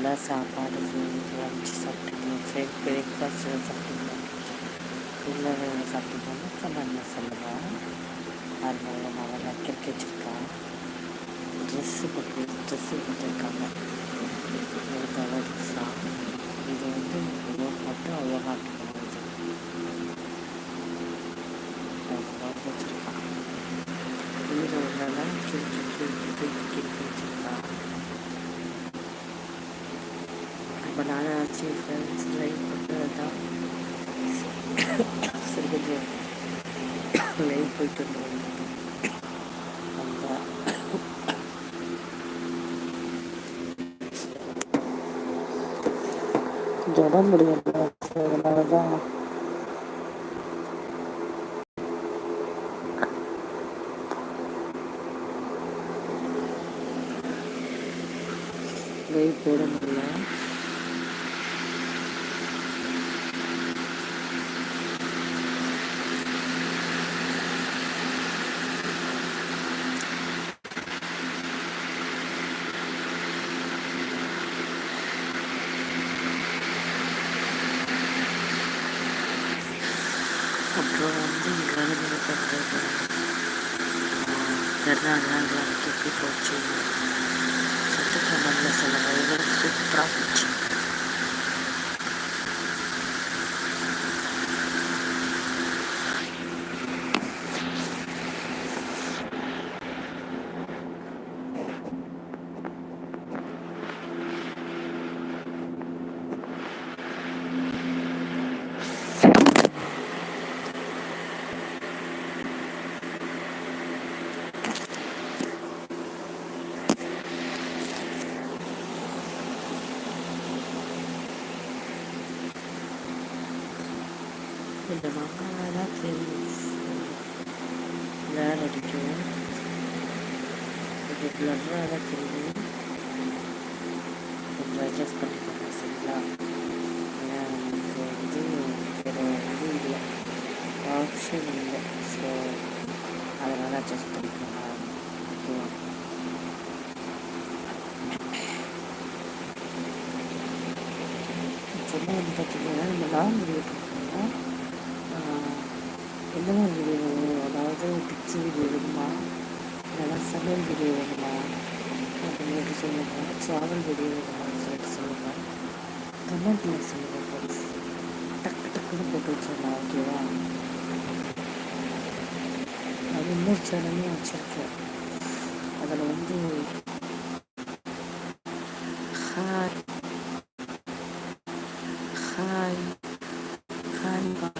நல்லா சாப்பாடு செஞ்சு வச்சு சாப்பிட்டுக்கணும். ஃப்ரெட் பிரேக்ஃபாஸ்ட் சாப்பிட்டீங்க இல்லை சாப்பிட்டீங்கன்னா கமெண்ட்ல சொல்லுங்கள் அதனால நான் வைக்கிறக்கு வச்சுருக்கான் ட்ரெஸ்ஸு போட்டு ட்ரெஸ்ஸு போட்டிருக்காங்க. இது ட்ரெஸ்ஸா இது வந்து இவ்வளோ போட்டு அவ்வளோ காட்டுக்கணும் வச்சுருக்கான் வீடு உள்ளதான் கிழிச்சு கிழிச்சு தூக்கி கிழிச்சு வச்சுருக்கான் ரொம்ப நாள் ஆச்சு ஃப்ரெண்ட்ஸ் போட்டு தான் சரி கொஞ்சம் லைஃப் போயிட்டு இருந்தோம் கொஞ்சம் உடம்பு முடியல. அதனால தான் லைவ் போட முடியல அப்புறம் வந்து வேலைகளை பண்ணுறது கர்நாடகா எப்படி போச்சு சத்துக்கிழமையில் சில வழிகள் சூப்பராக போச்சு இந்த மாங்காய் தான் தெரியும் வேர் அடிக்கும் இது பிளர்ராக தான் தெரியும் கொஞ்சம் அட்ஜஸ்ட் பண்ணிக்கோங்க சரிங்களா ஏன்னா நமக்கு வந்து வேறு இது இல்லை ஆப்ஷன் இல்லை ஸோ அதனால் அட்ஜஸ்ட் பண்ணிக்கலாம். ஓகேவா சொன்ன வந்து பார்த்தீங்கன்னா நம்ம லாங் வீடியோ பார்க்கணும் எந்த மாதிரி வீடியோ அதாவது பிக்சர் வீடியோ வேணுமா? இல்லைனா சமையல் வீடியோ வேணுமா? அப்படின்னு சொல்லுங்கள் ட்ராவல் வீடியோ வேணுமான்னு சொல்லிட்டு சொல்லுங்கள் கமெண்ட்டில் சொல்லுங்கள் ஃப்ரெண்ட்ஸ் டக்கு டக்குன்னு போட்டு வச்சிடலாம் ஓகேவா அது இன்னொரு சேனல்லையும் வச்சுருக்கேன் அதில் வந்து ஹாய் ஹாய் ஹாய் பா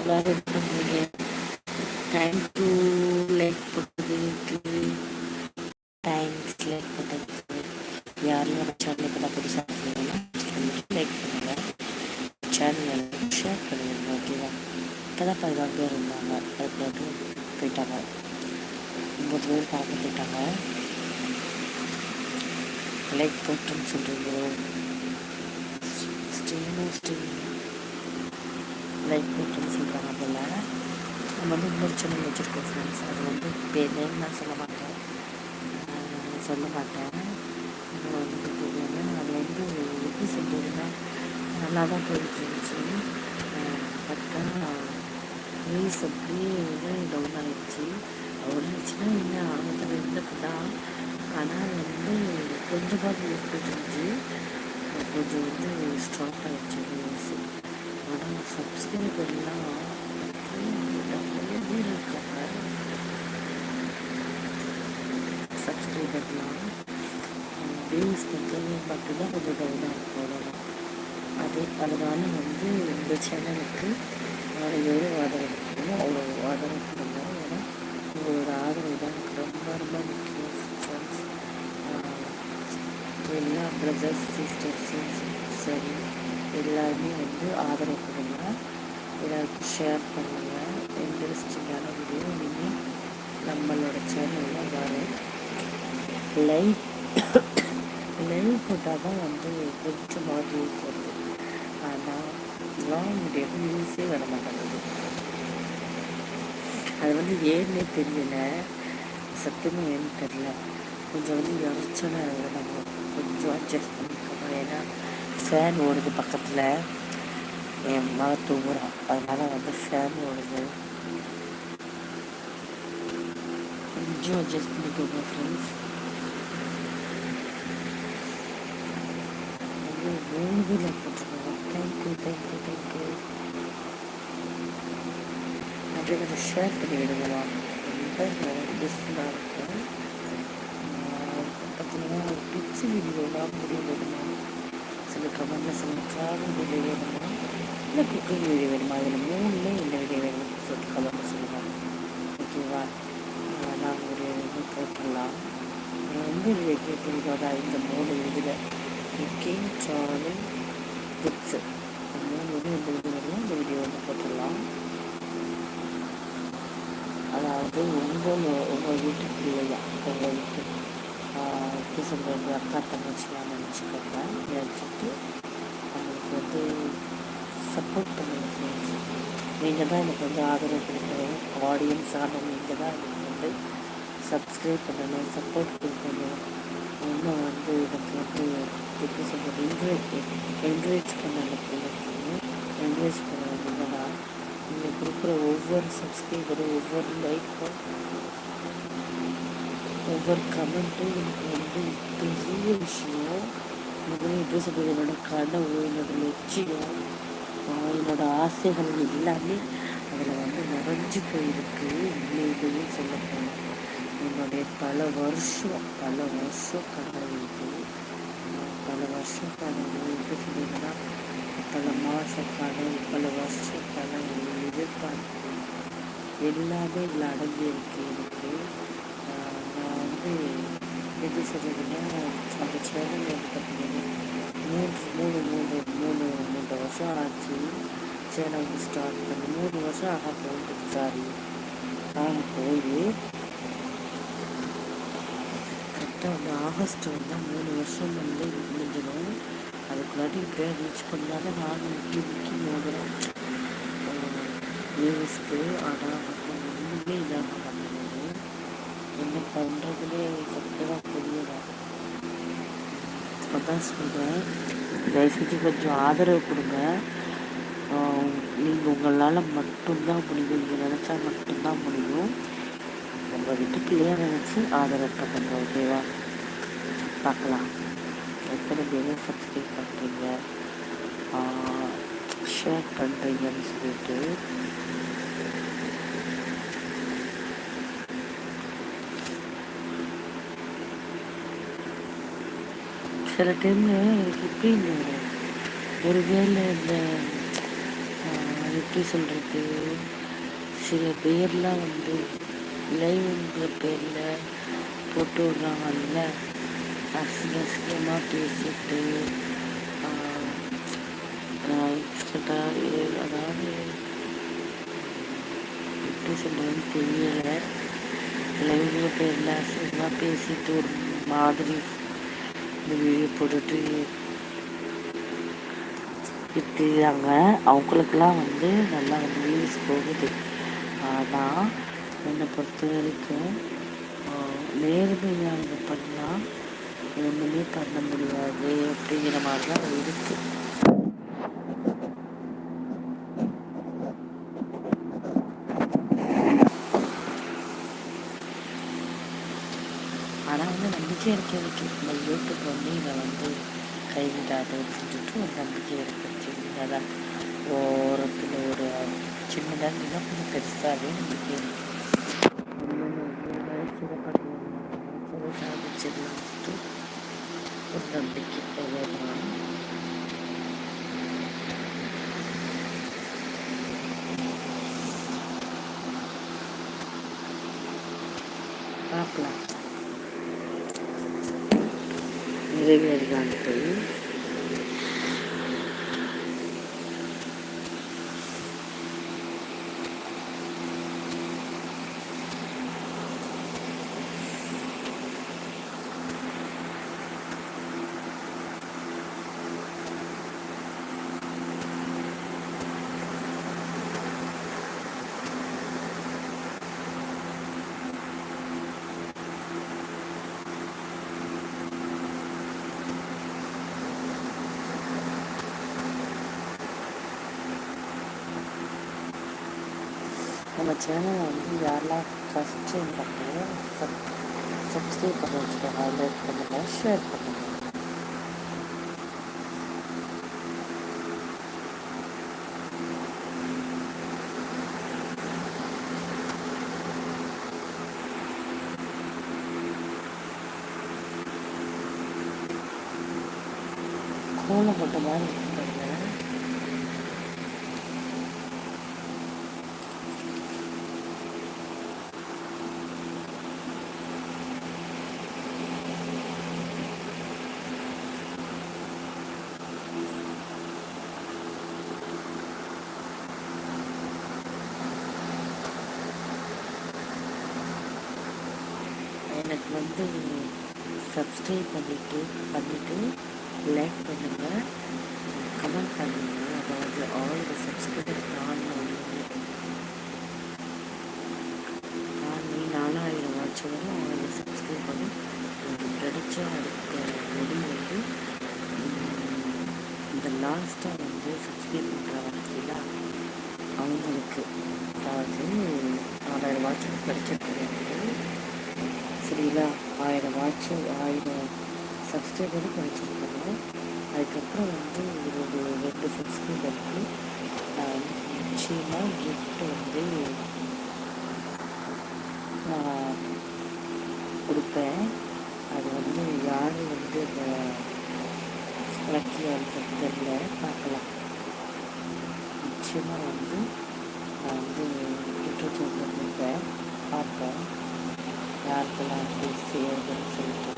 எல்லாரும் என்ன பண்ணுறீங்க டைம் டு லைக் போட்டதுக்கு டைம்ஸ் லைக் போட்டதுக்கு யாரும் நம்ம சேனலுக்கு நான் புதுசாக இருக்கீங்கன்னா லைக் பண்ணுங்கள் சேனல் ஷேர் பண்ணுங்க ஓகேவா இப்போ பேர் இருந்தாங்க. அதுக்கு போயிட்டாங்க. ஒம்பது பேர் பார்க்க போயிட்டாங்க. லைக் போட்டுன்னு சொல்கிறீங்க ஸ்டீமும் ஸ்டீம் லைக் போட்டுன்னு சொல்கிறாங்க போல். நம்ம வந்து இன்னொரு சேனல் வச்சுருக்கோம் ஃப்ரெண்ட்ஸ் அது வந்து பேர் நேம் நான் சொல்ல மாட்டேன். சொல்ல மாட்டேன். வந்து பார்த்தீங்கன்னா அதில் வந்து எப்படி சொல்கிறதுன்னா நல்லா தான் போயிட்டு இருந்துச்சு. பட் ரீல்ஸ் அப்படியே வந்து டவுன் ஆகிடுச்சு டவுன் ஆகிடுச்சுன்னா இன்னும் ஆரம்பத்தில் இருந்தப்போ தான் ஆனால் வந்து கொஞ்சமாவது போயிட்டு இருந்துச்சு கொஞ்சம் வந்து ஸ்ட்ராங் ஆகிடுச்சு ரீல்ஸ் ஆனால் சப்ஸ்கிரைபர்லாம் நிறைய பேர் இருக்காங்க சப்ஸ்கிரைபர்லாம் வியூஸ் பண்ணுறது மட்டும்தான் கொஞ்சம் டவுனாக இருக்கும். அவ்வளோதான் அதே அதனால வந்து இந்த சேனலுக்கு நாலு வாதம் ஆதரவு அவ்வளோ ஆதரவு கொடுங்க ஏன்னா உங்களோட ஆதரவு தான் எனக்கு ரொம்ப ரொம்ப முக்கியம் ஃப்ரெண்ட்ஸ் எல்லா பிரதர்ஸ் சிஸ்டர்ஸும் சரி எல்லாருமே வந்து ஆதரவு கொடுங்க எல்லாருக்கும் ஷேர் பண்ணுங்கள் இன்ட்ரெஸ்டிங்கான வீடியோ நீங்கள் நம்மளோட சேனலில் வரும் லைவ் லைவ் போட்டால் தான் வந்து கொஞ்சம் வியூஸ் வருது ஆனால் லாங் வீடியோ யூஸே வர மாட்டேங்குது அது வந்து ஏன்னே தெரியல. சத்தியமாக ஏன்னு தெரியல. கொஞ்சம் வந்து இறைச்சலாக நம்ம கொஞ்சம் அட்ஜஸ்ட் பண்ணிக்கணும் ஏன்னா ஃபேன் ஓடுது பக்கத்தில். என் மக தூங்குறான் அதனால் வந்து ஃபேன் ஓடுது. கொஞ்சம் அட்ஜஸ்ட் பண்ணிக்கோங்க ஃப்ரெண்ட்ஸ் மூணு பேர் போட்டுருக்கோம் தேங்க்யூ தேங்க்யூ தேங்க்யூ அப்படியே கொஞ்சம் ஷேர் பண்ணி விடுங்களா ரொம்ப யூஸ்ஃபுல்லாக இருக்கும் பார்த்தீங்கன்னா ஒரு பிச்சு வீடியோலாம் முடிவு வேணுமா சில கமெண்டில் சில ட்ராவல் வீடியோ வேணுமா இல்லை குக்கிங் வீடியோ வேணுமா அதில் மூணுமே இந்த வீடியோ வேணும்னு சொல்லிட்டு கமெண்ட் சொல்லுவாங்க ஓகேவா நான் ஒரு இது போட்டுடலாம் ரொம்ப வீடியோ கேட்குறீங்களோ இந்த மூணு இதில் குக்கிங் ட்ராவல் டிப்ஸு மூணு இது இந்த வீடியோ வேணும் இந்த வீடியோ வந்து போட்டுடலாம் அதாவது உங்கள் உங்கள் வீட்டு பிள்ளையா உங்கள் வீட்டு எப்படி சொல்கிறது அக்கா தங்கச்சியாக நினச்சிக்கோங்க. நினச்சிட்டு அவங்களுக்கு வந்து சப்போர்ட் பண்ணுங்க ஃப்ரெண்ட்ஸ் நீங்கள் தான் எனக்கு வந்து ஆதரவு கொடுக்கணும். ஆடியன்ஸ் ஆனவங்க நீங்கள் தான் எனக்கு வந்து சப்ஸ்கிரைப் பண்ணணும் சப்போர்ட் கொடுக்கணும். இன்னும் வந்து எனக்கு வந்து எப்படி சொல்கிறது என்கரேஜ் என்கரேஜ் பண்ண எனக்கு என்கரேஜ் பண்ண கொடுக்குற ஒவ்வொரு சப்ஸ்கிரைபரும் ஒவ்வொரு லைக்கும் ஒவ்வொரு கமெண்ட்டும் எனக்கு வந்து பெரிய விஷயம். எனக்கு எப்படி சொல்கிறது என்னோட கனவு என்னோட லட்சியம் என்னோட ஆசைகள் எல்லாமே அதில் வந்து நிறைஞ்சு போயிருக்கு. உண்மையிலேயே சொல்ல என்னுடைய பல வருஷம் பல வருஷம் கனவு இது. பல வருஷம் கனவு. எப்படி சொல்றீங்கன்னா பல மாத கனவு பல வருஷம் கனவு. எதிர்பார்க்கிறேன். எல்லாமே இதில் அடங்கி இருக்கு எனக்கு. நான் வந்து எப்படி சொல்கிறதுன்னா அந்த சேனல் வந்து பார்த்தீங்கன்னா மூன்று மூணு மூணு மூணு மூன்று வருஷம் ஆச்சு. சேனல் வந்து ஸ்டார்ட் பண்ணி மூணு வருஷம் ஆக போகுது சாரி ஆக போய் கரெக்டாக வந்து ஆகஸ்ட் வந்தால் மூணு வருஷம் வந்து முடிஞ்சிடும். அதுக்குள்ளாட்டி இப்படியே ரீச் பண்ணாத நான் முக்கிய முக்கி மோதுறேன் நியூஸ்க்கு ஆனால் ஒன்றுமே இல்லாமல் பண்ணுறது என்ன பண்ணுறதுலே சத்தியமாக புரியல அதான் சொல்கிறேன் தயவுசெஞ்சு கொஞ்சம் ஆதரவு கொடுங்க. Um, நீங்கள் உங்களால் மட்டும்தான் முடியும். நீங்கள் நினச்சா மட்டும்தான் முடியும். உங்கள் வீட்டுக்குள்ளேயே நினச்சி ஆதரவு பண்ணுங்க ஓகேவா? பார்க்கலாம். எத்தனை பேரும் சப்ஸ்கிரைப் பண்ணுறீங்க ஷேர் பண்ணுறீங்கன்னு சொல்லிட்டு சில டைமில் எப்படி ஒரு வேலை இந்த எப்படி சொல்கிறது சில பேர்லாம் வந்து லைவ்ங்கிற பேரில் போட்டு விடுறாங்கல்ல? அசிங்க அசிங்கமாக பேசிட்டு எக்ஸ்ட்ரட்டாக அதாவது எப்படி சொல்கிறதுன்னு தெரியல லைவ்ங்கிற பேரில் அசிங்கமாக பேசிட்டு ஒரு மாதிரி இந்த வீடியோ போட்டுட்டு இருக்கிறாங்க அவங்களுக்கெல்லாம் வந்து நல்லா வந்து வியூஸ் போகுது. ஆனால் என்னை பொறுத்த வரைக்கும் நேர்மையாக பண்ணால் ஒன்றுமே பண்ண முடியாது அப்படிங்கிற மாதிரி தான் இருக்குது ஆனால் வந்து நம்பிக்கை இருக்க இருக்கு இந்த யூடியூப் வந்து இதை வந்து கைவிடாது சொல்லிட்டு ஒரு நம்பிக்கை இருக்கு சின்னதாக ஓரத்தில் ஒரு சின்னதாக இருந்தால் கொஞ்சம் பெருசாகவே நம்பிக்கை இருக்குது சாதிச்சிடலாம்ட்டு ஒரு நம்பிக்கை அவ்வளோதான் பார்க்கலாம் நிறைவேறுதான்ட்டு நம்ம சேனலை வந்து யாரெல்லாம் ஃபஸ்ட் டைம் பார்க்குறோம் சப் சப்ஸ்கிரைப் பண்ணி வச்சுக்கோங்க லைக் பண்ணுங்கள் ஷேர் பண்ணுங்கள் கோலம் போட்ட மாதிரி இருக்கு பாருங்க எனக்கு வந்து சப்ஸ்கிரைப் பண்ணிட்டு பண்ணிட்டு லைக் பண்ணுங்கள் கமெண்ட் பண்ணுங்கள் அதாவது ஆல் த சப்ஸ்கிரைபர் நான் நான் நாலாயிரம் வாட்ச் வரும் ஆல் சப்ஸ்கிரைப் பண்ணி கிடைச்சா அடுத்த வெளி வந்து இந்த லாஸ்ட்டாக வந்து சப்ஸ்கிரைப் பண்ணுறவங்க அவங்களுக்கு அதாவது நாலாயிரம் வாட்ச் கிடைச்சிருக்கு. சரிங்களா ஆயிரம் வாட்ச் ஆயிரம் சப்ஸ்கிரைபரும் படிச்சிருக்காங்க அதுக்கப்புறம் வந்து ஒரு ரெண்டு சப்ஸ்கிரைபருக்கு நான் நிச்சயமாக கிஃப்ட் வந்து நான் கொடுப்பேன். அது வந்து யார் வந்து இந்த லக்கி வந்து தெரியல. பார்க்கலாம். நிச்சயமாக வந்து நான் வந்து லிட்ரேச்சரில் கொடுப்பேன். பார்ப்பேன் പ്രാർത്ഥന ചെയ്യരുതെന്ന് ചെയ്തു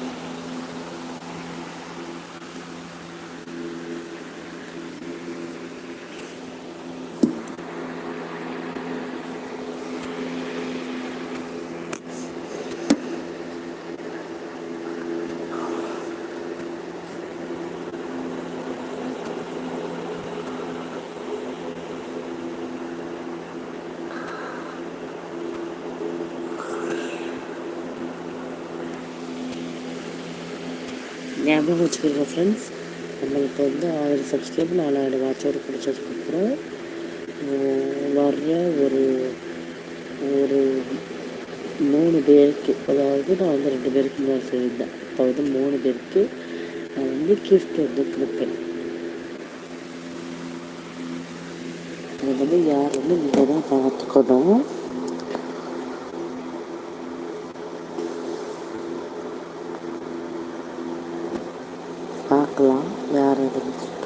ஞாபகம் வச்சுக்கோங்க ஃப்ரெண்ட்ஸ் நம்மளுக்கு வந்து ஆயிரம் சப்ஸ்கிரைப் நாலாயிரம் வாட்சோடு பிடிச்சதுக்கப்புறம் வர்ற ஒரு ஒரு மூணு பேருக்கு அதாவது நான் வந்து ரெண்டு பேருக்கு முன்னாடி சொல்லியிருந்தேன். இப்போ வந்து மூணு பேருக்கு நான் வந்து கிஃப்ட் வந்து கொடுப்பேன். அது வந்து யார் வந்து நீங்கள் தான் பார்த்துக்கணும் பார்க்கலாம் யார் எதுன்னு சொல்லிட்டு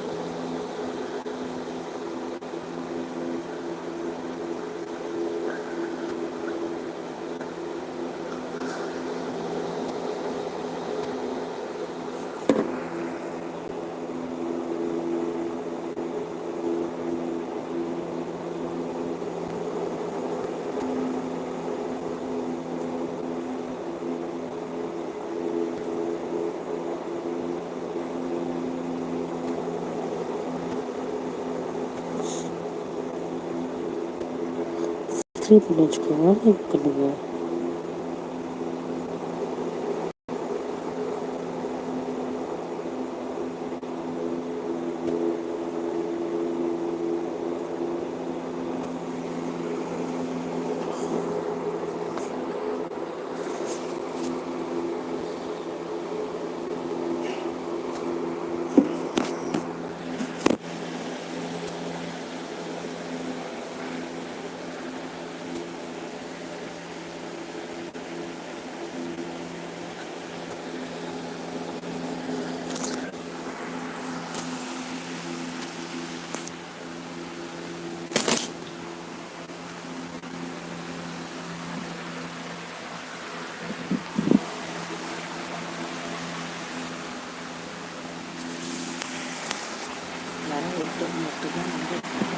சப்ஸ்கிரைப் பண்ணி வச்சுக்கோங்க லைக் பண்ணுங்கள் வர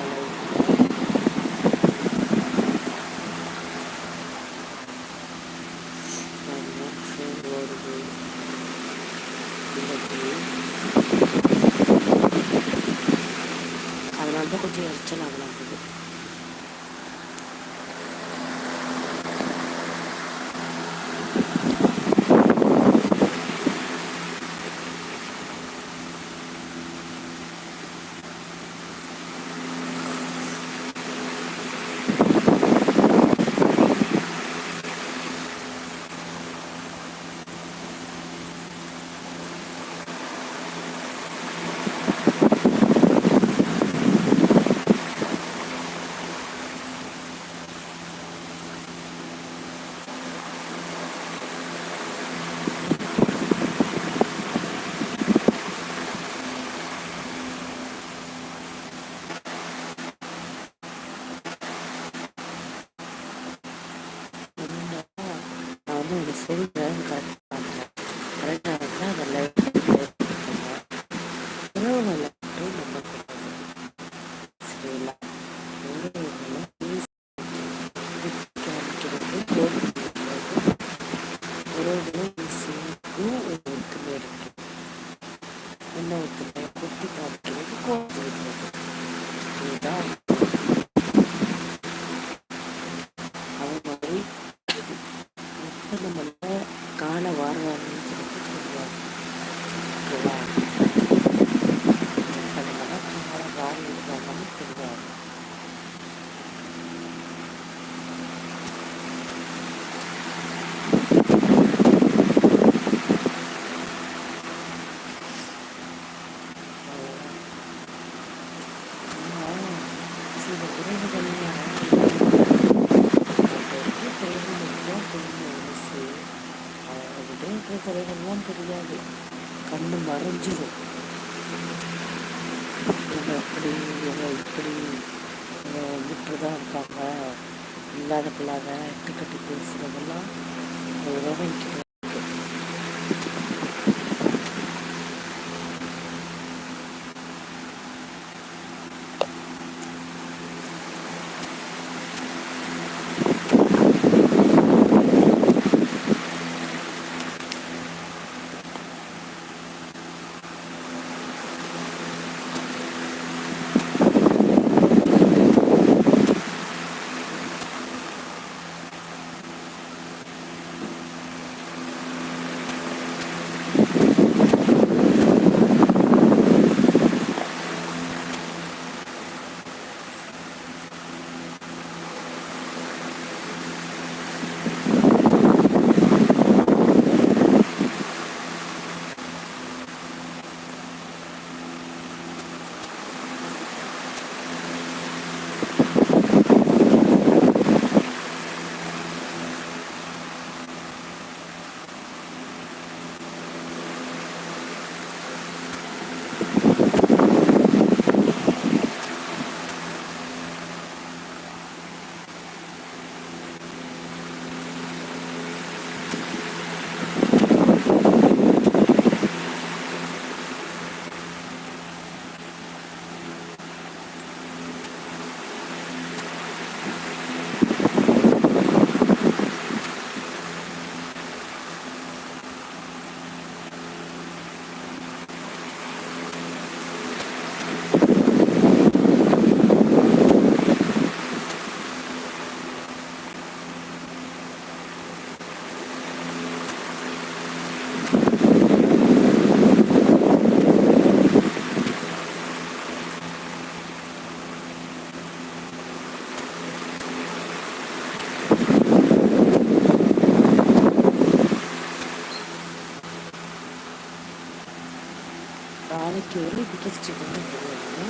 நாளைக்கு ஒரு ஸ்ட்ரீட் வந்து போடுவாங்க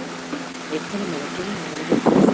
எத்தனை மணிக்கு?